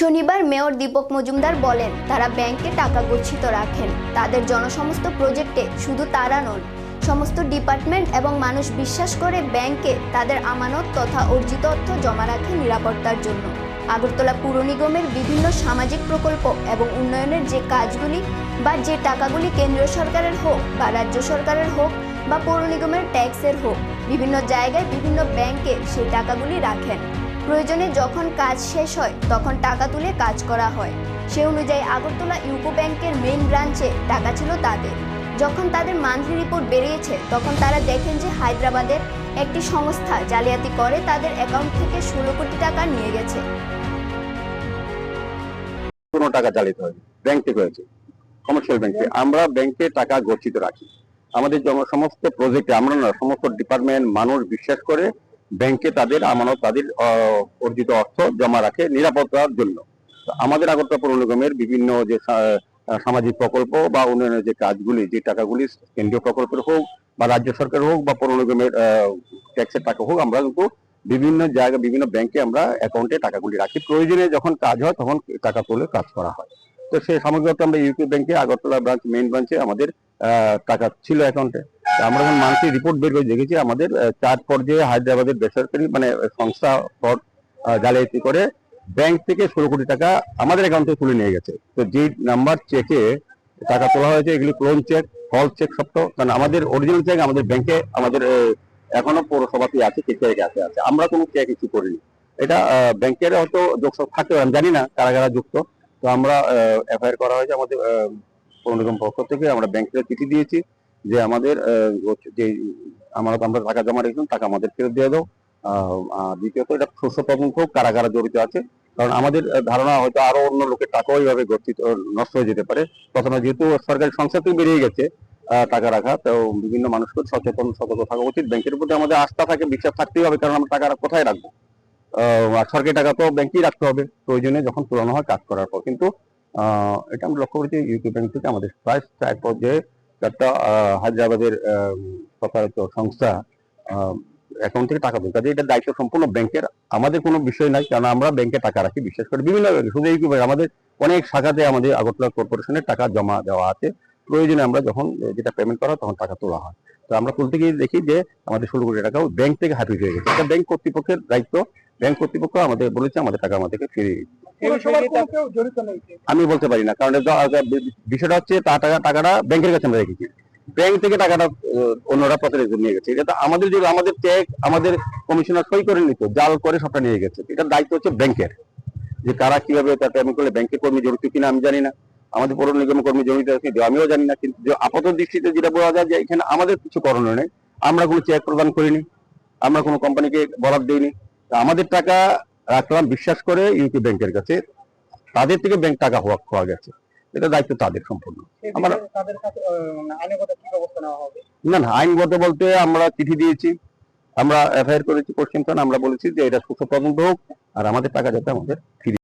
শনিবার মেয়র দীপক মজুমদার বলেন, তারা ব্যাংকে টাকা গচ্ছিত রাখেন। তাদের জনসমস্ত প্রজেক্টে শুধু তারা নন, সমস্ত ডিপার্টমেন্ট এবং মানুষ বিশ্বাস করে ব্যাংকে তাদের আমানত তথা অর্জিত অর্থ জমা রাখে নিরাপত্তার জন্য। আগরতলা পুর নিগমের বিভিন্ন সামাজিক প্রকল্প এবং উন্নয়নের যে কাজগুলি বা যে টাকাগুলি কেন্দ্রীয় সরকারের হোক বা রাজ্য সরকারের হোক বা পৌর নিগমের ট্যাক্সের হোক, বিভিন্ন জায়গায় বিভিন্ন ব্যাংকে সেই টাকাগুলি রাখেন। প্রয়োজনে যখন কাজ শেষ হয়, তখন টাকা তুলে কাজ করা হয়। সে অনুযায়ী আগরতলা ইউকো ব্যাংকের মেইন ব্রাঞ্চে টাকা ছিল তাদের। যখন তাদের মান্থলি রিপোর্ট বেরিয়েছে, তখন তারা দেখেন যে হায়দ্রাবাদের একটি সংস্থা জালিয়াতি করে তাদের অ্যাকাউন্ট থেকে ষোলো কোটি টাকা নিয়ে গেছে। কোনো টাকা চালিত হয়নি। ব্যাংক থেকে হয়েছে। কমার্শিয়াল ব্যাংকে আমরা ব্যাংকে টাকা গচ্ছিত রাখি। আমাদের সমস্ত প্রজেক্টে আমরা না, সমস্ত ডিপার্টমেন্ট মানুষ বিশ্বাস করে ব্যাংকে তাদের আমানত, তাদের অর্জিত অর্থ জমা রাখে নিরাপত্তার জন্য। আমাদের আগরতলা পৌর নিগমের বিভিন্ন যে সামাজিক প্রকল্প বা উন্নয়নের যে কাজগুলি, যে টাকাগুলি কেন্দ্রীয় প্রকল্পের হোক বা রাজ্য সরকার হোক বা পৌর নিগমের ট্যাক্সের টাকা হোক, আমরা কিন্তু বিভিন্ন জায়গায় বিভিন্ন ব্যাংকে আমরা অ্যাকাউন্টে টাকাগুলি রাখি। প্রয়োজনে যখন কাজ হয়, তখন টাকা তুলে কাজ করা হয়। তো সেই সামগ্রিকত আমরা ইউপি ব্যাংকে আগরতলা ব্রাঞ্চ মেইন ব্রাঞ্চে আমাদের টাকা ছিল অ্যাকাউন্টে আমরা যখন মান্থলি রিপোর্ট বের করে দেখেছি, আমাদের চার পর্যায়ে হায়দ্রাবাদের বেসরকারি মানে সংস্থা ফ্রড জালিয়াতি করে ব্যাংক থেকে ষোলো কোটি টাকা আমাদের অ্যাকাউন্টে তুলে নিয়ে গেছে। তো যে নাম্বার চেকে টাকা তোলা হয়েছে, এগুলি ক্লোন চেক ফল চেক সব তো, কারণ আমাদের অরিজিনাল চেক আমাদের ব্যাংকে আমাদের এখনও পৌরসভাতে আছে চেকের কাছে আছে। আমরা কোনো চেক ইস্যু করিনি। এটা ব্যাংকের হয়তো যোগসব থাকতে আমি জানি না কারা কারা যুক্ত। তো আমরা এফআইআর করা হয়েছে আমাদের আহ, পৌর নিগম পক্ষ থেকে। আমরা ব্যাংকে চিঠি দিয়েছি যে আমাদের যে আমরা আমরা টাকা জমা রেখেছিলাম টাকা আমাদের ফেরত দিয়ে দাও। দ্বিতীয়ত এটা শস্য তদন্ত হোক কারা জড়িত আছে। কারণ আমাদের ধারণা হয়তো আরও অন্য লোকের টাকাও এইভাবে গচ্ছিত নষ্ট হয়ে যেতে পারে। প্রথমে যেহেতু সরকারি সংস্থা থেকে বেরিয়ে গেছে টাকা রাখা তো বিভিন্ন মানুষকে সচেতন সতর্ক থাকা উচিত। ব্যাংকের প্রতি আমাদের আস্থা থাকে বিশ্বাস থাকতেই হবে কারণ আমরা টাকা কোথায় রাখব? সরকারি টাকা তো ব্যাংকেই রাখতে হবে। প্রয়োজনে যখন তুলানো হয় কাজ করার পর। কিন্তু এটা আমরা লক্ষ্য করেছি ইউপি ব্যাংক থেকে আমাদের প্রায় পর্যায়ে একটা হায়দ্রাবাদের আহ, প্রতারিত সংস্থা অ্যাকাউন্ট থেকে টাকা কাজে এটা দায়িত্ব সম্পূর্ণ ব্যাংকের। আমাদের কোনো বিষয় নাই কারণ আমরা ব্যাংকে টাকা রাখি বিশেষ করে বিভিন্ন শুধু ইউপি ব্যাংক আমাদের অনেক শাখাতে আমাদের আগরতলা কর্পোরেশনের টাকা জমা দেওয়া আছে। প্রয়োজনে আমরা যখন যেটা পেমেন্ট করা তখন টাকা তোলা হয়। তো আমরা তুলতে গিয়ে দেখি যে আমাদের ষোলো কোটি টাকা ব্যাংক থেকে হাতিয়ে হয়ে গেছে। এটা ব্যাংক কর্তৃপক্ষের দায়িত্ব। ব্যাংক কর্তৃপক্ষ আমাদের বলেছে আমাদের টাকা আমাদেরকে ফিরিয়ে আমি বলতে পারি না কারণ বিষয়টা হচ্ছে টাকা টাকাটা ব্যাংকের কাছে আমরা রেখেছি। ব্যাংক থেকে টাকাটা অন্যরা প্রতিনিধি নিয়ে গেছে। এটা তো আমাদের যে আমাদের চেক আমাদের কমিশনার সই করে নিত জাল করে সবটা নিয়ে গেছে। এটার দায়িত্ব হচ্ছে ব্যাংকের যে কারা কীভাবে তার পেমেন্ট করলে ব্যাংকের কর্মী জড়িত কিনা আমি জানি না। আমাদের পৌর নিগমের কর্মী জড়িত আছে আমিও জানি না কিন্তু যে আপাত দৃষ্টিতে যেটা বলা যায় যে এখানে আমাদের কিছু করণীয় নেই। আমরা কোনো চেক প্রদান করিনি আমরা কোনো কোম্পানিকে বরাদ দিইনি। আমাদের টাকা রাখলাম বিশ্বাস করে ইউপি ব্যাংকের কাছে। তাদের থেকে ব্যাংক টাকা হওয়া খোয়া গেছে। এটা দায়িত্ব তাদের সম্পূর্ণ। আমরা- মানে না না আইনগত বলতে আমরা চিঠি দিয়েছি। আমরা এফআইআর করেছি পশ্চিম আমরা বলেছি যে এটা সুস্থ তদন্ত হোক আর আমাদের টাকা যাতে আমাদের ফিরিয়ে